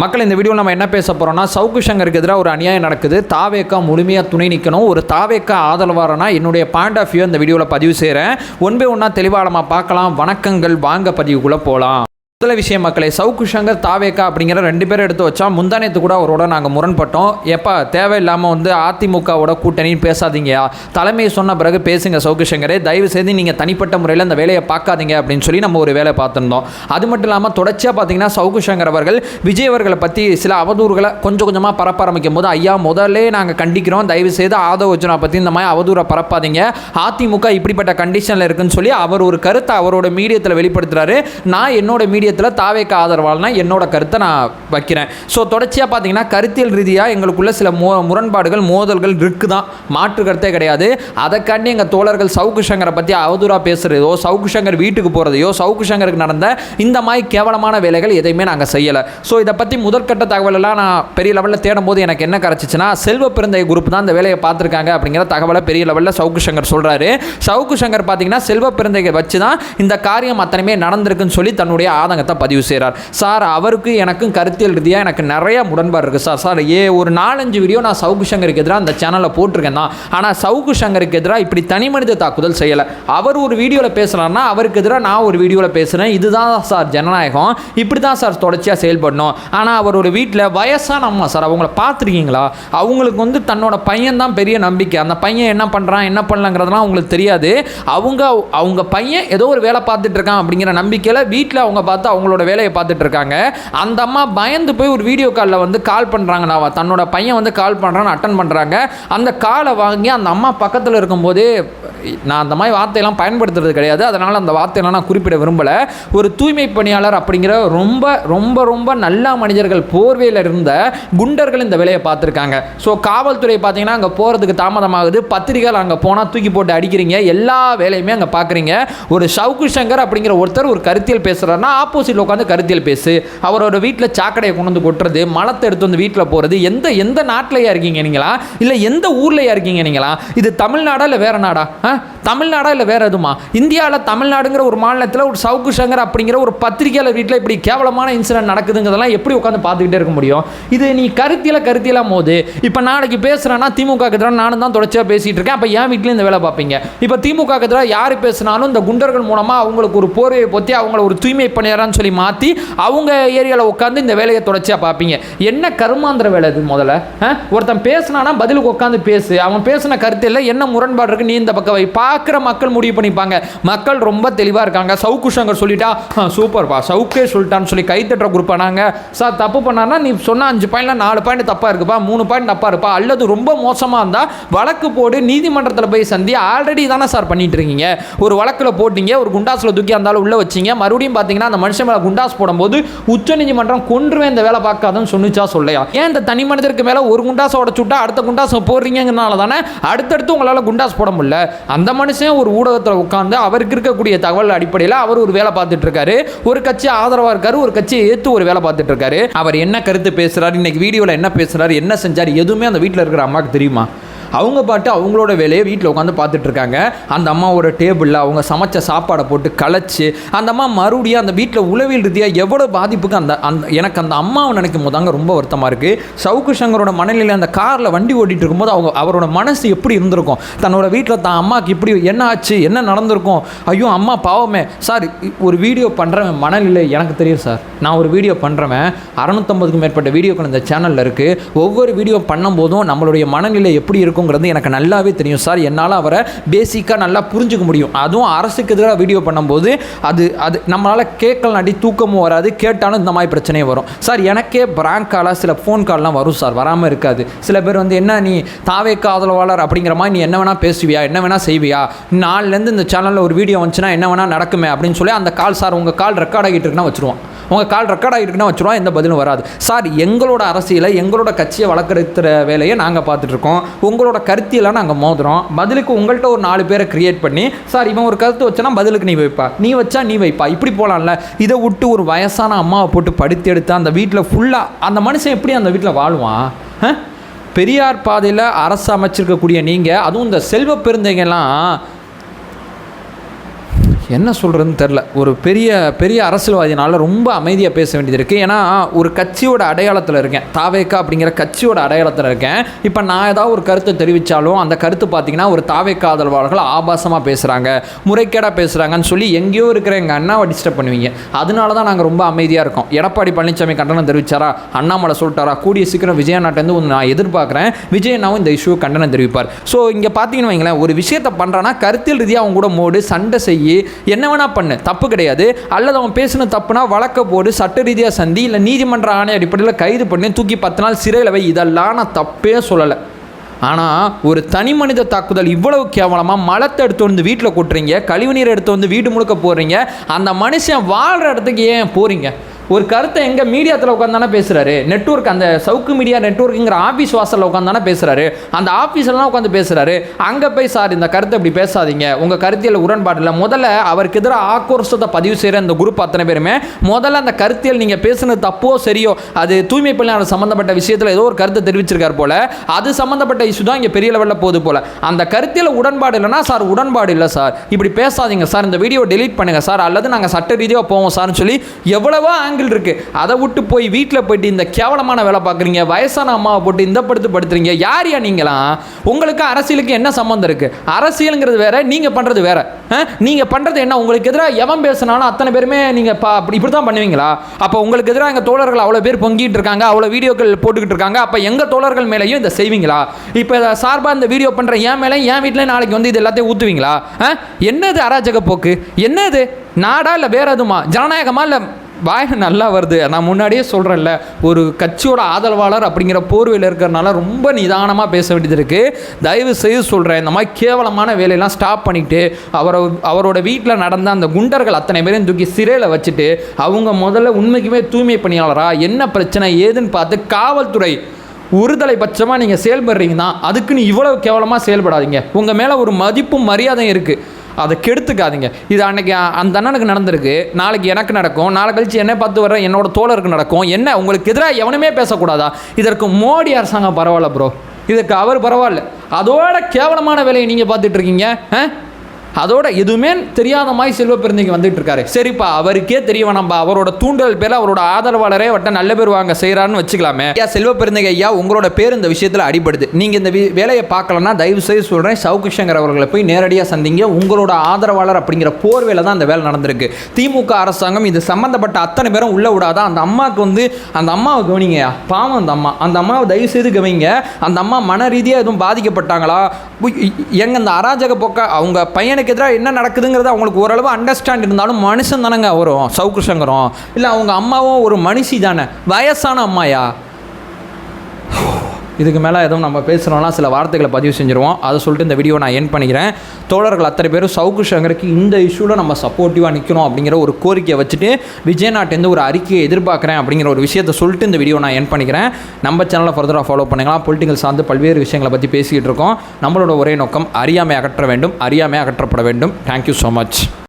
மக்கள் இந்த வீடியோவில் நம்ம என்ன பேச போகிறோம்னா சவுக்கு சங்கருக்கு எதிராக ஒரு அநியாயம் நடக்குது. தாவேக்கா முழுமையாக துணை நிற்கணும் ஒரு தாவேக்கா ஆதரவாரனா என்னுடைய பாயிண்ட் ஆஃப் வியூ இந்த வீடியோவில் பதிவு செய்கிறேன் ஒன்பே ஒன்றா தெளிவாக நம்ம பார்க்கலாம். வணக்கங்கள். வாங்க பதிவுக்குள்ளே போகலாம் முதல்ல விஷயம் மக்களே சவுக்கு சங்கர் தாவேக்கா அப்படிங்கிற ரெண்டு பேரும் எடுத்து வச்சா முந்தானத்து கூட அவரோட நாங்கள் முரண்பட்டோம். எப்போ தேவையில்லாமல் வந்து அதிமுகவோட கூட்டணின்னு பேசாதீங்கயா தலைமையை சொன்ன பிறகு பேசுங்க சவுக்கு சங்கரே தயவு செய்து நீங்கள் தனிப்பட்ட முறையில் அந்த வேலையை பார்க்காதீங்க அப்படின்னு சொல்லி நம்ம ஒரு வேலை பார்த்துருந்தோம். அது மட்டும் இல்லாமல் தொடர்ச்சியாக பார்த்தீங்கன்னா சவுக்கு சங்கர் அவர்கள் விஜய் அவர்களை பற்றி சில அவதூறுகளை கொஞ்சம் கொஞ்சமாக பரப்ப ஆரம்பிக்கும் போது ஐயா முதல்ல நாங்கள் கண்டிக்கிறோம். தயவு செய்து ஆதவ அர்ஜுனா பற்றி இந்த மாதிரி அவதூறை பரப்பாதீங்க. அதிமுக இப்படிப்பட்ட கண்டிஷனில் இருக்குன்னு சொல்லி அவர் ஒரு கருத்தை அவரோட மீடியத்தில் வெளிப்படுத்துறாரு. நான் என்னோட விஷயத்தில் தாவேக்கு ஆதரவால்னா என்னோட கருத்தை நான் வைக்கிறேன். ஸோ தொடர்ச்சியாக பார்த்தீங்கன்னா கருத்தியல் ரீதியாக எங்களுக்குள்ள சில மோ முரண்பாடுகள் மோதல்கள் இருக்குதான். மாற்று கருத்தே கிடையாது. அதைக்காண்டி எங்கள் தோழர்கள் சவுக்கு சங்கரை பற்றி அவதூறாக பேசுகிறதோ சவுக்கு சங்கர் வீட்டுக்கு போகிறதையோ சவுக்கு சங்கருக்கு நடந்த இந்த மாதிரி கேவலமான வேலைகள் எதையுமே நாங்கள் செய்யலை. ஸோ இதை பற்றி முதற்கட்ட தகவலெல்லாம் நான் பெரிய லெவலில் தேடும்போது எனக்கு என்ன கிடச்சிச்சின்னா செல்வ பிறந்தை குரூப் தான் இந்த வேலையை பார்த்துருக்காங்க அப்படிங்கிற தகவலை பெரிய லெவலில் சவுக்கு சங்கர் சொல்கிறாரு சவுக்கு சங்கர் பார்த்தீங்கன்னா செல்வ பிறந்தையை வச்சு தான் இந்த காரியம் அத்தனையுமே நடந்திருக்குன்னு சொல்லி தன்னுடைய தான் பதிவு செய்கிறார் சார் அவருக்கு எனக்கும் கருத்தியல் ரீதியாக எனக்கு நிறைய முரண்பாடு இருக்குது சார். சார் ஏ ஒரு நாலஞ்சு வீடியோ நான் சவுக்கு சங்கருக்கு எதிராக அந்த சேனலில் போட்டிருக்கேன் தான். ஆனால் சவுக்கு சங்கருக்கு எதிராக இப்படி தனி மனித தாக்குதல் செய்யலை. அவர் ஒரு வீடியோவில் பேசுகிறாருன்னா அவருக்கு எதிராக நான் ஒரு வீடியோவில் பேசுகிறேன் இதுதான் சார் ஜனநாயகம். இப்படி தான் சார் தொடர்ச்சியாக செயல்படணும். ஆனால் அவர் ஒரு வீட்டில் வயசான அம்மா சார் அவங்கள பார்த்துருக்கீங்களா? அவங்களுக்கு வந்து தன்னோட பையன் தான் பெரிய நம்பிக்கை. அந்த பையன் என்ன பண்ணுறான் என்ன பண்ணலங்கிறதுலாம் அவங்களுக்கு தெரியாது. அவங்க அவங்க பையன் ஏதோ ஒரு வேலை பார்த்துட்டு இருக்கான் அப்படிங்கிற நம்பிக்கையில் வீட்டில் அவங்க பார்த்து அவங்களோட வேலையை பார்த்துட்டு இருக்காங்க. அந்த அம்மா பயந்து போய் ஒரு வீடியோ காலில் வந்து கால் பண்ணுறாங்க நான் தன்னோட பையன் வந்து கால் பண்ணுறான்னு அட்டன் பண்ணுறாங்க அந்த காலை வாங்கி அந்த அம்மா பக்கத்தில் இருக்கும்போது நான் அந்த மாதிரி வார்த்தையெல்லாம் பயன்படுத்துறது கிடையாது. அதனால் அந்த வார்த்தையெல்லாம் நான் குறிப்பிட விரும்பலை. ஒரு தூய்மை பணியாளர் அப்படிங்கிற ரொம்ப ரொம்ப ரொம்ப நல்ல மனிதர்கள் போர்வையில் இருந்த குண்டர்கள் இந்த வேலையை பார்த்துருக்காங்க. ஸோ காவல்துறை பார்த்தீங்கன்னா அங்கே போகிறதுக்கு தாமதமாகுது. பத்திரிகைகள் அங்கே போனால் தூக்கி போட்டு அடிக்கிறீங்க. எல்லா வேலையுமே அங்கே பார்க்குறீங்க. ஒரு சவுக்கு சங்கர் அப்படிங்கிற ஒருத்தர் ஒரு கருத்தியல் பேசுகிறாருன்னா ஆப்போசிட்டில் உட்காந்து கருத்தியல் பேசு. அவரோட வீட்டில் சாக்கடையை கொண்டு வந்து கொட்டுறது மலத்தை எடுத்து வந்து வீட்டில் போகிறது எந்த எந்த நாட்டிலையா இருக்கீங்க நீங்களா? இல்லை எந்த ஊர்லையா இருக்கீங்க நீங்களா? இது தமிழ்நாடா இல்லை வேறு நாடா? ஆ? தமிழ்நாடா இல்லை வேறு எதுமா இந்தியாவில் தமிழ்நாடுங்கிற ஒரு மாநிலத்தில் ஒரு சவுக்கு சங்கர் அப்படிங்கிற ஒரு பத்திரிகையாளர் வீட்டில் இப்படி கேவலமான இன்சிடென்ட் நடக்குதுங்கிறதெல்லாம் எப்படி உட்காந்து பார்த்துக்கிட்டே இருக்க முடியும்? இது நீ கருத்தியில் கருத்தியலாம் போது இப்போ நாளைக்கு பேசுகிறேன்னா திமுக எதிராக நானும் தான் தொடர்ச்சியாக பேசிகிட்டு இருக்கேன். அப்போ என் வீட்லேயும் இந்த வேலை பார்ப்பீங்க. இப்போ திமுக எதிராக யார் பேசினாலும் இந்த குண்டர்கள் மூலமாக அவங்களுக்கு ஒரு போர்வையை பொத்தி அவங்கள ஒரு தூய்மை பணியாரான்னு சொல்லி மாற்றி அவங்க ஏரியாவில் உட்காந்து இந்த வேலையை தொடர்ச்சியாக பார்ப்பீங்க. என்ன கருமாந்திர வேலை இது முதல்ல? ஒருத்தன் பேசினானா பதிலுக்கு உட்காந்து பேசு. அவன் பேசின கருத்தில் என்ன முரண்பாடு இருக்குது நீ இந்த பக்கம் வைப்பா பார்க்குற மக்கள் முடிவு பண்ணிப்பாங்க. மக்கள் ரொம்ப தெளிவாக இருக்காங்க. சவுக்கு சங்கர் சொல்லிட்டா "ஆ, சூப்பர்ப்பா சவுக்கே சொல்லிட்டான்னு சொல்லி கை குரூப் பண்ணாங்க சார் தப்பு பண்ணான்னா நீ சொன்ன அஞ்சு பாயிண்ட்ல நாலு பாயிண்ட் தப்பாக இருக்குப்பா மூணு பாயிண்ட் தப்பாக இருப்பா. அல்லது ரொம்ப மோசமாக இருந்தால் வழக்கு போடு நீதிமன்றத்தில் போய் சந்தி ஆல்ரெடி தானே சார் பண்ணிட்டு இருக்கீங்க. ஒரு வழக்கில் போட்டீங்க ஒரு குண்டாஸில் தூக்கி இருந்தாலும் உள்ளே வச்சீங்க. மறுபடியும் பார்த்தீங்கன்னா அந்த மனுஷன் மேலே குண்டாஸ் போடும்போது உச்ச நீதிமன்றம் கொன்றுவேன் இந்த வேலை பார்க்காதுன்னு சொன்னிச்சா சொல்லையா? ஏன் இந்த தனி மனிதருக்கு மேலே ஒரு குண்டாஸை உடச்சு விட்டா அடுத்த குண்டாஸ் போடுறீங்கனால தானே அடுத்தடுத்து உங்களால் குண்டாஸ் போட முடியல? அந்த மனுஷன் ஒரு ஊடகத்தில் உட்காந்து அவருக்கு இருக்கக்கூடிய தகவல் அடிப்படையில் அவர் ஒரு வேலை பார்த்துட்டு இருக்காரு. ஒரு கட்சி ஆதரவாக இருக்காரு ஒரு கட்சியை ஏற்று ஒரு வேலை பார்த்துட்டு இருக்காரு. அவர் என்ன கருத்து பேசுறாரு இன்னைக்கு வீடியோவில் என்ன பேசுறாரு என்ன செஞ்சார் எதுவுமே அந்த வீட்டில் இருக்கிற அம்மாவுக்கு தெரியுமா? அவங்க பாட்டு அவங்களோட வேலையை வீட்டில் உட்காந்து பார்த்துட்டு இருக்காங்க அந்த அம்மாவோட டேபிளில் அவங்க சமைச்ச சாப்பாடை போட்டு களைச்சு அந்த அம்மா மறுபடியும் அந்த வீட்டில் உளவியல் ரீதியாக எவ்வளோ பாதிப்புக்கு அந்த அந்த எனக்கு அந்த அம்மாவை நினைக்கும் போது அங்கே ரொம்ப வருத்தமாக இருக்குது சவுக்கு சங்கரோட மனநிலையில் அந்த காரில் வண்டி ஓட்டிகிட்டு இருக்கும்போது அவங்க அவரோட மனசு எப்படி இருந்திருக்கும்? தன்னோட வீட்டில் தான் அம்மாவுக்கு இப்படி என்ன ஆச்சு? என்ன நடந்திருக்கும்? ஐயோ அம்மா பாவமே. சார் ஒரு வீடியோ பண்ணுறவன் மனநிலை எனக்கு தெரியும் சார். நான் ஒரு வீடியோ பண்ணுறவன் அறநூற்றம்பதுக்கும் மேற்பட்ட வீடியோக்கள் இந்த சேனலில் இருக்குது ஒவ்வொரு வீடியோ பண்ணும்போதும் நம்மளுடைய மனநிலை எப்படி இருக்கும்? இருக்குங்கிறது எனக்கு நல்லாவே தெரியும். சார் என்னால் அவரை பேசிக்காக நல்லா புரிஞ்சுக்க முடியும். அதுவும் அரசுக்கு எதிராக வீடியோ பண்ணும்போது அது அது நம்மளால் கேட்கலனாட்டி தூக்கமும் வராது. கேட்டாலும் இந்த மாதிரி பிரச்சனையும் வரும். சார் எனக்கே பிராங்க் காலாக சில ஃபோன் கால்லாம் வரும் சார். வராமல் இருக்காது. சில பேர் வந்து என்ன நீ தாவே காதலவாளர் அப்படிங்கிற மாதிரி நீ என்ன வேணால் பேசுவியா? என்ன வேணால் செய்வியா? நாலுலேருந்து இந்த சேனலில் ஒரு வீடியோ வந்துச்சுன்னா என்ன வேணால் நடக்குமே அப்படின்னு சொல்லி அந்த கால் சார் உங்கள் கால் ரெக்கார்ட் ஆகிட்டு இருக்குன்னா வச்சுருவான். உங்கள் கால் ரெக்கார்ட் ஆகிருக்குன்னா வச்சுருவோம் எந்த பதிலும் வராது. சார் எங்களோட அரசியலை எங்களோட கட்சியை வளர்க்குற வேலையை நாங்கள் பார்த்துட்ருக்கோம். உங்களோட கருத்தியெல்லாம் நாங்கள் மோதுறோம். பதிலுக்கு உங்கள்கிட்ட ஒரு நாலு பேரை கிரியேட் பண்ணி சார் இவன் ஒரு கருத்து வச்சனா பதிலுக்கு நீ வைப்பா? நீ வச்சா நீ வைப்பா? இப்படி போகலாம்ல இதை விட்டு ஒரு வயசான அம்மாவை போட்டு படுத்து எடுத்து அந்த வீட்டில் ஃபுல்லாக அந்த மனுஷன் எப்படி அந்த வீட்டில் வாழ்வான்? பெரியார் பாதையில் அரசு அமைச்சிருக்கக்கூடிய நீங்கள் அதுவும் இந்த செல்வ பெருந்தைங்கெல்லாம் என்ன சொல்கிறதுன்னு தெரில ஒரு பெரிய பெரிய அரசியல்வாதியினால் ரொம்ப அமைதியாக பேச வேண்டியது இருக்குது ஏன்னா ஒரு கட்சியோட அடையாளத்தில் இருக்கேன். தாவேக்கா அப்படிங்கிற கட்சியோட அடையாளத்தில் இருக்கேன். இப்போ நான் ஏதாவது ஒரு கருத்தை தெரிவித்தாலும் அந்த கருத்து பார்த்தீங்கன்னா ஒரு தாவேக்கா ஆதரவாளர்கள் ஆபாசமாக பேசுகிறாங்க முறைகேடாக பேசுகிறாங்கன்னு சொல்லி எங்கேயோ இருக்கிற எங்கள் அண்ணாவை டிஸ்டர்ப் பண்ணுவீங்க. அதனால தான் நாங்கள் ரொம்ப அமைதியாக இருக்கோம். எடப்பாடி பழனிசாமி கண்டனம் தெரிவித்தாரா அண்ணாமலை சொல்லிட்டாரா? கூடிய சீக்கிரம் விஜயநாட்டேருந்து ஒன்று நான் எதிர்பார்க்குறேன். விஜயனாவும் இந்த இஷ்யூ கண்டனம் தெரிவிப்பார். ஸோ இங்கே பார்த்தீங்கன்னு வைங்களேன் ஒரு விஷயத்தை பண்ணுறான்னா கருத்தில் ரீதியாக அவங்க கூட மோடு சண்டை செய்யி என்ன வேணா பண்ணு. தப்பு கிடையாது. அல்லது அவன் பேசின தப்புனா வழக்க போடு சட்ட ரீதியாக சந்தி இல்லை நீதிமன்ற ஆணை அடிப்படையில் கைது பண்ணி தூக்கி பத்து நாள் சிறையில் வை. இதெல்லாம் நான் தப்பே சொல்லலை. ஆனால் ஒரு தனி மனித தாக்குதல் இவ்வளவு கேவலமாக மலத்தை எடுத்து வந்து வீட்டில் கொட்டுறீங்க கழிவுநீர் எடுத்து வந்து வீடு முழுக்க போடுறீங்க அந்த மனுஷன் வாழ்கிற இடத்துக்கு ஏன் போகிறீங்க ஒரு கருத்தை எங்கே மீடியாத்தில் உட்காந்தானே பேசுகிறாரு நெட்வொர்க் அந்த சவுக்கு மீடியா நெட்வொர்க்குங்கிற ஆஃபீஸ் வாசலில் உட்காந்தானே பேசுகிறாரு அந்த ஆஃபீஸ்லாம் உட்காந்து பேசுகிறாரு அங்கே போய் சார் இந்த கருத்தை இப்படி பேசாதீங்க. உங்கள் கருத்தியல் உடன்பாடு இல்லை முதல்ல அவருக்கு எதிராக ஆக்ரோஷத்தை பதிவு செய்கிற இந்த குரூப் அத்தனை பேருமே முதல்ல அந்த கருத்தியல் நீங்கள் பேசுனது தப்போ சரியோ அது தூய்மை பணியாளர் சம்மந்தப்பட்ட விஷயத்தில் ஏதோ ஒரு கருத்தை தெரிவிச்சிருக்கார் போல அது சம்மந்தப்பட்ட இஷ்யூ தான் இங்கே பெரிய லெவலில் போகுது போல. அந்த கருத்தியல் உடன்பாடு இல்லைன்னா சார் உடன்பாடு இல்லை சார். இப்படி பேசாதீங்க சார். இந்த வீடியோ டெலீட் பண்ணுங்கள் சார். அல்லது நாங்கள் சட்ட ரீதியாக போவோம் சார்னு சொல்லி எவ்வளவோ ஆங்கிள் இருக்கு. அதை விட்டு போய் வீட்டில் போயிட்டு இந்த கேவலமான வேலை பார்க்குறீங்க வயசான அம்மாவை போட்டு இந்த படுத்து படுத்துறீங்க யார் யா நீங்களாம் உங்களுக்கு அரசியலுக்கு என்ன சம்மந்தம் இருக்கு? அரசியலுங்கிறது வேற நீங்க பண்றது வேற. நீங்க பண்றது என்ன? உங்களுக்கு எதிராக எவன் பேசினாலும் அத்தனை பேருமே நீங்க பா அப்படி இப்படி தான் பண்ணுவீங்களா? அப்போ உங்களுக்கு எதிராக எங்கள் தோழர்கள் அவ்வளோ பேர் பொங்கிட்டு இருக்காங்க அவ்வளோ வீடியோக்கள் போட்டுக்கிட்டு இருக்காங்க அப்போ எங்கள் தோழர்கள் மேலேயும் இதை செய்வீங்களா? இப்போ இதை சார்பாக இந்த வீடியோ பண்ணுற என் மேலே என் வீட்டில் நாளைக்கு வந்து இது எல்லாத்தையும் ஊற்றுவீங்களா என்னது அராஜக போக்கு? என்னது? நாடா இல்லை வேற எதுமா ஜனநாயகமா இல்லை வாய் நல்லா வருது. நான் முன்னாடியே சொல்கிறேன்ல ஒரு கட்சியோட ஆதரவாளர் அப்படிங்கிற போர்வையில் இருக்கிறனால ரொம்ப நிதானமாக பேச வேண்டியது இருக்குது தயவு செய்து சொல்கிறேன் இந்த மாதிரி கேவலமான வேலையெல்லாம் ஸ்டாப் பண்ணிவிட்டு அவரை அவரோட வீட்டில் நடந்த அந்த குண்டர்கள் அத்தனை பேரையும் தூக்கி சிறையில் வச்சுட்டு அவங்க முதல்ல உண்மைக்குமே தூய்மை பணியாளரா? என்ன பிரச்சனை? ஏதுன்னு பார்த்து காவல்துறை ஒருதலை பட்சமாக நீங்கள் செயல்படுறீங்கன்னா அதுக்குன்னு இவ்வளவு கேவலமாக செயல்படாதீங்க. உங்கள் மேலே ஒரு மதிப்பும் மரியாதையும் இருக்குது அதை கெடுத்துக்காதீங்க. இது அன்னைக்கு அந்த அண்ணனுக்கு நடந்திருக்கு. நாளைக்கு எனக்கு நடக்கும். நாளை கழிச்சு என்ன பார்த்து வர என்னோட தோழருக்கு நடக்கும். என்ன? உங்களுக்கு எதிராக எவனுமே பேசக்கூடாதா? இதற்கு மோடி அரசாங்கம் பரவாயில்ல ப்ரோ இதுக்கு அவர் பரவாயில்ல. அதோட கேவலமான வேலையை நீங்கள் பார்த்துட்ருக்கீங்க ஆ? அதோட எதுவுமே தெரியாத மாதிரி செல்வ பெருந்தைக்கு வந்துட்டு இருக்காரு. சரிப்பா அவருக்கே தெரிய வேணாம்பா. அவரோட தூண்டல் பேர் அவரோட ஆதரவாளரே வட்ட நல்ல பேர் வாங்க செய்யறான்னு வச்சுக்கலாமே. ஐயா செல்வ பெருந்தகை ஐயா உங்களோட பேர் இந்த விஷயத்தில் அடிபடுது. நீங்கள் இந்த வேலையை பார்க்கலன்னா தயவு செய்து சொல்கிறேன் சவுக்கு அவர்களை போய் நேரடியாக சந்திங்க. உங்களோட ஆதரவாளர் அப்படிங்கிற போர்வையில் தான் அந்த வேலை நடந்திருக்கு. திமுக அரசாங்கம் இது சம்மந்தப்பட்ட அத்தனை பேரும் உள்ள விடாதா? அந்த அம்மாவுக்கு வந்து அந்த அம்மாவை கவனிங்கய்யா பாவம் அந்த அம்மா. அந்த அம்மாவை தயவு செய்து கவனிங்க. அந்த அம்மா மன ரீதியாக எதுவும் பாதிக்கப்பட்டாங்களா? உய், எங்க அந்த அராஜக போக்க அவங்க பையனுக்கு எதிராக என்ன நடக்குதுங்கிறது அவங்களுக்கு ஓரளவு அண்டர்ஸ்டாண்ட் இருந்தாலும் மனுஷன் தானேங்க வரும் சவுக்கு சங்கரம் இல்லை அவங்க அம்மாவும் ஒரு மனுஷி தானே. வயசான அம்மாயா? இதுக்கு மேலே எதுவும் நம்ம பேசுகிறோம்னா சில வார்த்தைகளை பதிவு செஞ்சுருவோம். அதை சொல்லிட்டு இந்த வீடியோ நான் என் பண்ணிக்கிறேன். தோழர்கள் அத்தனை பேரும் சவுக்கு சங்கருக்கு இந்த இஷ்யூவில் நம்ம சப்போர்ட்டிவாக நிற்கணும் அப்படிங்கிற ஒரு கோரிக்கையை வச்சுட்டு விஜயநாட்டேருந்து ஒரு அறிக்கையை எதிர்பார்க்குறேன் அப்படிங்கிற ஒரு விஷயத்தை சொல்லிட்டு இந்த வீடியோ நான் என் பண்ணிக்கிறேன். நம்ம சேனலை ஃபர்தராக ஃபாலோ பண்ணிக்கலாம் பொலிட்டிக்கல் சார்ந்து பல்வேறு விஷயங்களை பற்றி பேசிக்கிட்டு இருக்கோம். நம்மளோட ஒரே நோக்கம் அறியாமை அகற்ற வேண்டும். அறியாமை அகற்றப்பட வேண்டும். Thank you so much